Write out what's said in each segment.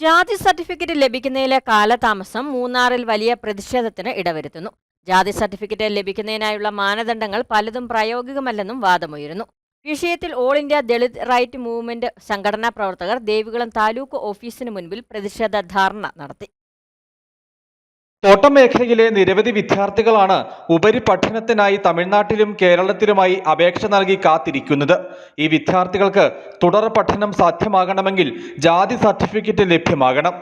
ജാതി സർട്ടിഫിക്കറ്റ് ലഭിക്കുന്നതിലെ കാലതാമസം മൂന്നാറിൽ വലിയ പ്രതിഷേധത്തിന് ഇടവരുത്തുന്നു. ജാതി സർട്ടിഫിക്കറ്റ് ലഭിക്കുന്നതിനായുള്ള മാനദണ്ഡങ്ങൾ പലതും പ്രായോഗികമല്ലെന്നും വാദമുയരുന്നു. വിഷയത്തിൽ all India Dalit right movement സംഘടനാ പ്രവർത്തകർ ദേവികുളം താലൂക്ക് ഓഫീസിന് മുൻപിൽ പ്രതിഷേധ ധാരണ നടത്തി. തോട്ടം മേഖലയിലെ നിരവധി വിദ്യാർത്ഥികളാണ് ഉപരിപഠനത്തിനായി തമിഴ്നാട്ടിലും കേരളത്തിലുമായി അപേക്ഷ നൽകി കാത്തിരിക്കുന്നത്. ഈ വിദ്യാർത്ഥികൾക്ക് തുടർ പഠനം സാധ്യമാകണമെങ്കിൽ ജാതി സർട്ടിഫിക്കറ്റ് ലഭ്യമാകണം.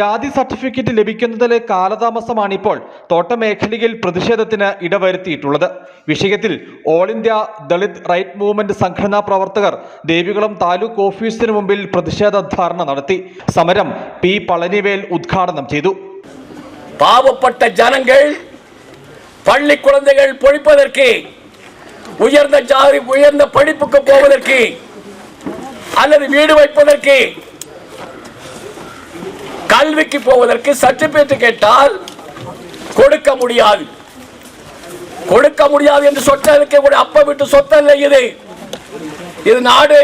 ജാതി സർട്ടിഫിക്കറ്റ് ലഭിക്കുന്നതിലെ കാലതാമസമാണിപ്പോൾ തോട്ടം മേഖലയിൽ പ്രതിഷേധത്തിന് ഇടവരുത്തിയിട്ടുള്ളത്. വിഷയത്തിൽ all India Dalit right movement സംഘടനാ പ്രവർത്തകർ ദേവികുളം താലൂക്ക് ഓഫീസിന് മുമ്പിൽ പ്രതിഷേധ ധാരണ നടത്തി. സമരം പി പളനിവേൽ ഉദ്ഘാടനം ചെയ്തു. பாவப்பட்ட ஜனங்கள் பள்ளி குழந்தைகள் பொழிப்பதற்கு உயர்ந்த ஜாதி உயர்ந்த படிப்புக்கு போவதற்கு அல்லது வீடு வைப்பதற்கு கல்விக்கு போவதற்கு சர்டிபிகேட் கேட்டால் கொடுக்க முடியாது. கொடுக்க முடியாது என்று சொற்றதற்கு கூட அப்ப விட்டு சொத்தல்ல இது. இது நாடு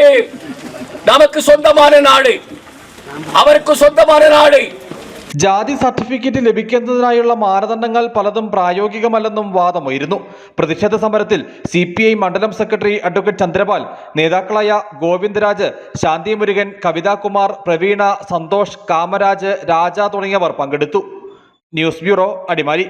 நமக்கு சொந்தமான நாடு. அவருக்கு சொந்தமான நாடு. ജാതി സർട്ടിഫിക്കറ്റ് ലഭിക്കുന്നതിനായുള്ള മാനദണ്ഡങ്ങൾ പലതും പ്രായോഗികമല്ലെന്നും വാദമുയരുന്നു. പ്രതിഷേധ സമരത്തിൽ സി മണ്ഡലം സെക്രട്ടറി അഡ്വക്കേറ്റ് ചന്ദ്രപാൽ നേതാക്കളായ ഗോവിന്ദരാജ് ശാന്തി മുരുകൻ കവിതാകുമാർ പ്രവീണ സന്തോഷ് കാമരാജ് രാജ തുടങ്ങിയവർ പങ്കെടുത്തു. News bureau Adimali.